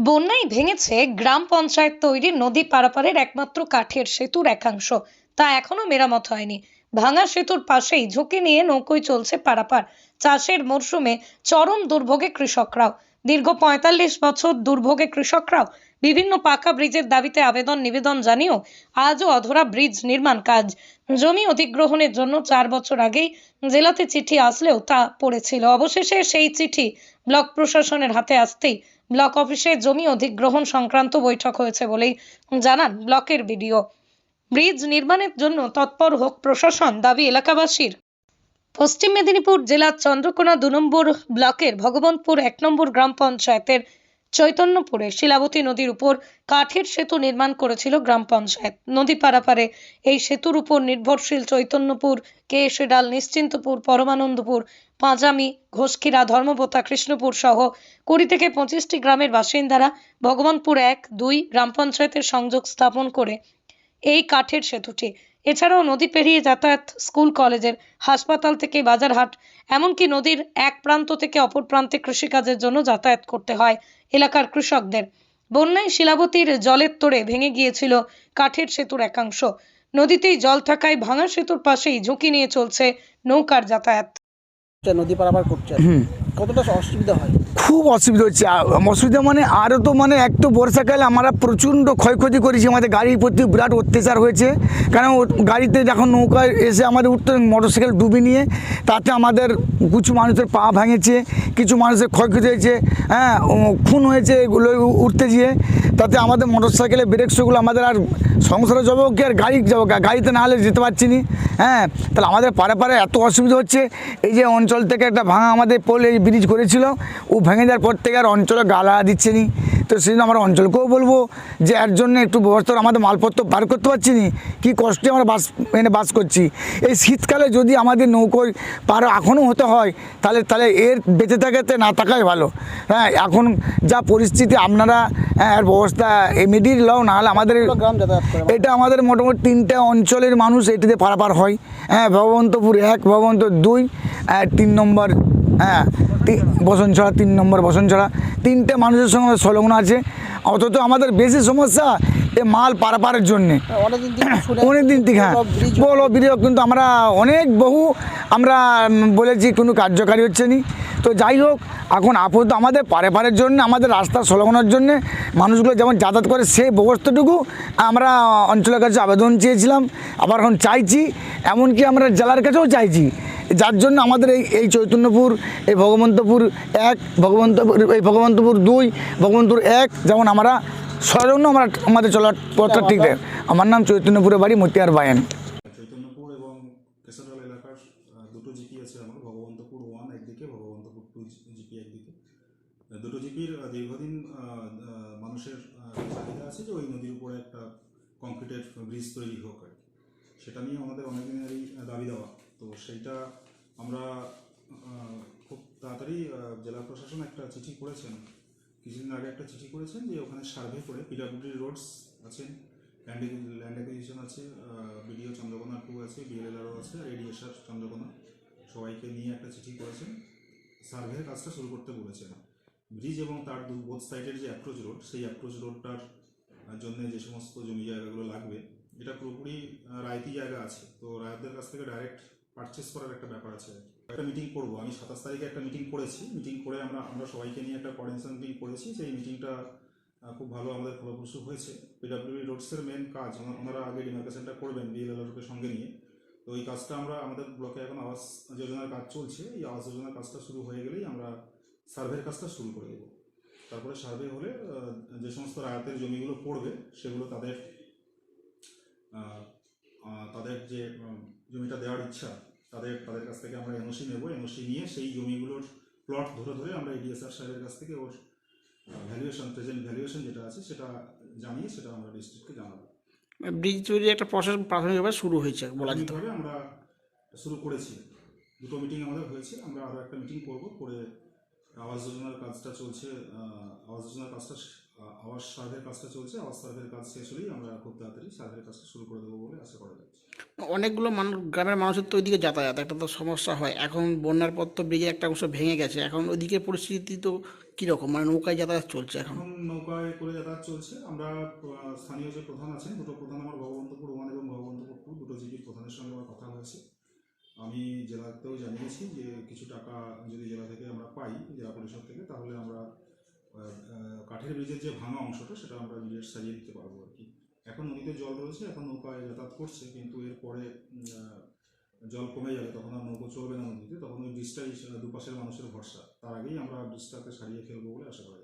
বন্যায় ভেঙেছে গ্রাম পঞ্চায়েত তৈরি নদী পারাপারের একমাত্র কাঠের সেতুর একাংশ। তা এখনও মেরামত হয়নি। ভাঙা সেতুর পাশেই ঝুঁকি নিয়ে নৌকোয় চলছে পারাপার। চাষের মরশুমে চরম দুর্ভোগে কৃষকরাও। দীর্ঘ পঁয়তাল্লিশ বছর দুর্ভোগে কৃষকরাও বিভিন্ন পাকা ব্রিজের দাবিতে আবেদন, নিবেদন জানিয়েও আজও অধরা ব্রিজ নির্মাণ কাজ। জমি অধিগ্রহণের জন্য চার বছর আগেই জেলাতে চিঠি আসলেও তা পড়েছিল। অবশেষে সেই চিঠি ব্লক প্রশাসনের হাতে আসতেই ব্লক অফিসে জমি অধিগ্রহণ সংক্রান্ত বৈঠক হয়েছে বলেই জানান ব্লকের বিডিও। ব্রিজ নির্মাণের জন্য তৎপর হোক প্রশাসন, দাবি এলাকাবাসীর। পশ্চিম মেদিনীপুর জেলার চন্দ্রকোনা দু নম্বর ব্লকের ভগবন্তপুর এক নম্বর গ্রাম পঞ্চায়েতের চৈতন্যপুরে শিলাবতী নদীর উপর কাঠের সেতু নির্মাণ করেছিল গ্রাম পঞ্চায়েত। নদী পারাপারে এই সেতুর উপর নির্ভরশীল চৈতন্যপুর, কেশিডাল, নিশ্চিন্তপুর, পরমানন্দপুর, পাঁজামি ঘোষকিরা ধর্মপোতা, কৃষ্ণপুর সহ কুড়ি থেকে পঁচিশটি গ্রামের বাসিন্দারা ভগবানপুর এক, দুই গ্রাম পঞ্চায়েতের সংযোগ স্থাপন করে এই কাঠের সেতুটি এছাড়াও নদী পেরিয়ে যাতায়াত স্কুল কলেজের হাসপাতাল থেকে বাজারহাট এমনকি নদীর এক প্রান্ত থেকে অপর প্রান্তে কৃষিকাজের জন্য যাতায়াত করতে হয় এলাকার কৃষকদের। বন্যায় শিলাবতীর জলের তোড়ে ভেঙে গিয়েছিল কাঠের সেতুর একাংশ। নদীতেই জল থাকায় ভাঙা সেতুর পাশেই ঝুঁকি নিয়ে চলছে নৌকার যাতায়াত। নদী পারাপার করছে। হুম। অসুবিধা খুব অসুবিধা হচ্ছে। অসুবিধা মানে আরও তো মানে এক তো বর্ষাকালে আমরা প্রচণ্ড ক্ষয়ক্ষতি করেছি। আমাদের গাড়ির প্রতি বিরাট অত্যাচার হয়েছে। কারণ গাড়িতে যখন নৌকায় এসে আমাদের উঠতে, মোটরসাইকেল ডুবি নিয়ে তাতে আমাদের কিছু মানুষের পা ভেঙেছে, কিছু মানুষের ক্ষয়ক্ষতি হয়েছে হ্যাঁ খুন হয়েছে এগুলো উঠতে গিয়ে, তাতে আমাদের মোটরসাইকেলের ব্রেক শোগুলো আমাদের আর সংসারে যাব কি আর গাড়ি যাব গাড়িতে না হলে যেতে পারছি না হ্যাঁ। তাহলে আমাদের পাড়ে পাড়ে এত অসুবিধা হচ্ছে। এই যে অঞ্চল থেকে একটা ভাঙা আমাদের পোল, এই ব্রিজ করেছিল ও ভেঙে যাওয়ার পর থেকে আর অঞ্চলে গালা দিচ্ছে নি। তো সেই জন্য আমরা অঞ্চলকেও বলব যে এর জন্য একটু ব্যবস্থা আমাদের মালপত্র বার করতে পারছি না। কী কষ্টে আমরা বাস এনে বাস করছি। এই শীতকালে যদি আমাদের নৌকোয় পার এখনও হতে হয় তাহলে তাহলে এর বেঁচে থাকাতে না থাকাই ভালো। হ্যাঁ এখন যা পরিস্থিতি আপনারা হ্যাঁ এর ব্যবস্থা ইমিডিয়েট লাও নাহলে আমাদের এটা আমাদের মোটামুটি তিনটে অঞ্চলের মানুষ এটিতে পারাপার হয়। হ্যাঁ ভগবন্তপুর এক ভগবন্তপুর দুই তিন নম্বর হ্যাঁ বসনছড়া তিন নম্বর বসনছড়া তিনটে মানুষের সঙ্গে সংলগ্ন আছে। অথচ আমাদের বেশি সমস্যা এ মাল পারাপারের জন্যে। অনেক দিন থেকে হ্যাঁ। বলো বিরিয় কিন্তু আমরা অনেক বহু আমরা বলেছি কোনো কার্যকারী হচ্ছে না। তো যাই হোক এখন আপাতত আমাদের পারে পারের জন্য আমাদের রাস্তা সংলগ্নের জন্য মানুষগুলো যেমন যাতায়াত করে সেই ব্যবস্থাটুকু আমরা অঞ্চলের কাছে আবেদন চেয়েছিলাম। আবার এখন চাইছি এমনকি আমরা জেলার কাছেও চাইছি। যার জন্য আমাদের এই এই চৈতন্যপুর, এই ভগবন্তপুর এক, ভগবন্তপুর, এই ভগবন্তপুর দুই, ভগবন্তপুর এক, যেমন আমরা সজন্য আমরা আমাদের চলার পথটা ঠিক থাকে আমার নাম চৈতন্যপুরের বাড়ি, মতিয়ার বায়েন। চৈতন্যপুর সেটা নিয়ে আমাদের দাবি দেওয়া। তো সেইটা আমরা খুব তাড়াতাড়ি জেলা প্রশাসন একটা চিঠি করেছেন। কিছুদিন আগে একটা চিঠি করেছেন যে ওখানে সার্ভে করে পিডাব্লিউডি রোডস আছেন ল্যান্ড ল্যান্ড অ্যাকুইজিশন আছে বিডিও চন্দ্রকোনা টু আছে বিএলএলআরও আছে, আর এডিএসআর চন্দ্রকোনা। সবাইকে নিয়ে একটা চিঠি করেছেন। সার্ভের কাজটা শুরু করতে বলেছেন। ব্রিজ এবং তার দু বোথ সাইডের যে অ্যাপ্রোচ রোড সেই অ্যাপ্রোচ রোডটার জন্য যে সমস্ত জমি জায়গাগুলো লাগবে, এটা পুরোপুরি রায়তি জায়গা আছে। তো রায়তদের কাছ থেকে ডাইরেক্ট পারচেস করার একটা ব্যাপার আছে একটা মিটিং করব। আমি সাতাশ তারিখে একটা মিটিং করেছি। মিটিং করে আমরা আমরা সবাইকে নিয়ে একটা কোঅর্ডিনেশন মিটিং করেছি। সেই মিটিংটা খুব ভালো আমাদের ফলপ্রসূ হয়েছে। পিডাব্লিউডি রোডসের মেন কাজ ওনারা আগে ডিমার্কেশনটা করবেন বিএলএলআরকে সঙ্গে নিয়ে। তো এই কাজটা আমরা, আমাদের ব্লকে এখন আবাস যোজনার কাজ চলছে। এই আবাস যোজনার কাজটা শুরু হয়ে গেলেই আমরা সার্ভের কাজটা শুরু করে দেবো। তারপরে সার্ভে হলে যে সমস্ত রায়তের জমিগুলো পড়বে, সেগুলো তাদের তাদের যে জমিটা দেওয়ার ইচ্ছা তাদের তাদের কাছ থেকে আমরা এনওসি নেব। এনওসি নিয়ে সেই জমিগুলোর প্লট ধরে ধরে আমরা এডিএসআর সাহেবের কাছ থেকে ওর ভ্যালুয়েশন প্রেজেন্ট ভ্যালুয়েশন যেটা আছে সেটা জানিয়ে সেটা আমরা ডিস্ট্রিক্টকে জানাব। ব্রিজ তৈরি একটা প্রসেস প্রাথমিকভাবে শুরু হয়েছে বলা যেতে পারে। আমরা শুরু করেছি। দুটো মিটিং আমাদের হয়েছে। আমরা আরও একটা মিটিং করব করে আবাস যোজনার কাজটা চলছে আবাস যোজনার কাজটা আবাস সার্ভের কাজটা চলছে আবাস সার্ভের কাজ শেষ হলেই আমরা খুব তাড়াতাড়ি সার্ভের কাজটা শুরু করে দেবো বলে আশা করা যাচ্ছে। অনেকগুলো মানুষ গ্রামের মানুষের তো ওইদিকে যাতায়াত একটা তো সমস্যা হয়। এখন বন্যার পর তো ব্রিজের একটা অংশ ভেঙে গেছে এখন ওইদিকে পরিস্থিতি তো কীরকম? মানে নৌকায় যাতায়াত চলছে এখন। নৌকায় করে যাতায়াত চলছে। আমরা স্থানীয় যে প্রধান আছেন দুটো প্রধান আমার ভগবন্তপুর ওয়ান এবং ভগবন্তপুর টু দুটো জিপির প্রধানের সঙ্গে আমার কথা হয়েছে। আমি জেলাতেও জানিয়েছি যে কিছু টাকা যদি জেলা থেকে আমরা পাই জেলা পরিষদ থেকে তাহলে আমরা কাঠের ব্রিজের যে ভাঙা অংশটা, সেটা আমরা নিজের সারিয়ে দিতে পারব আর কি। এখন নদীতে জল রয়েছে, এখন নৌকায় যাতায়াত করছে, কিন্তু এরপরে জল কমে যাবে, তখন আর নৌকো চলবে না নদীতে, তখন ওই ব্রিজটাই, দুপাশের মানুষের ভরসা। তার আগেই আমরা ব্রিজটাকে সারিয়ে ফেলব বলে আশা করা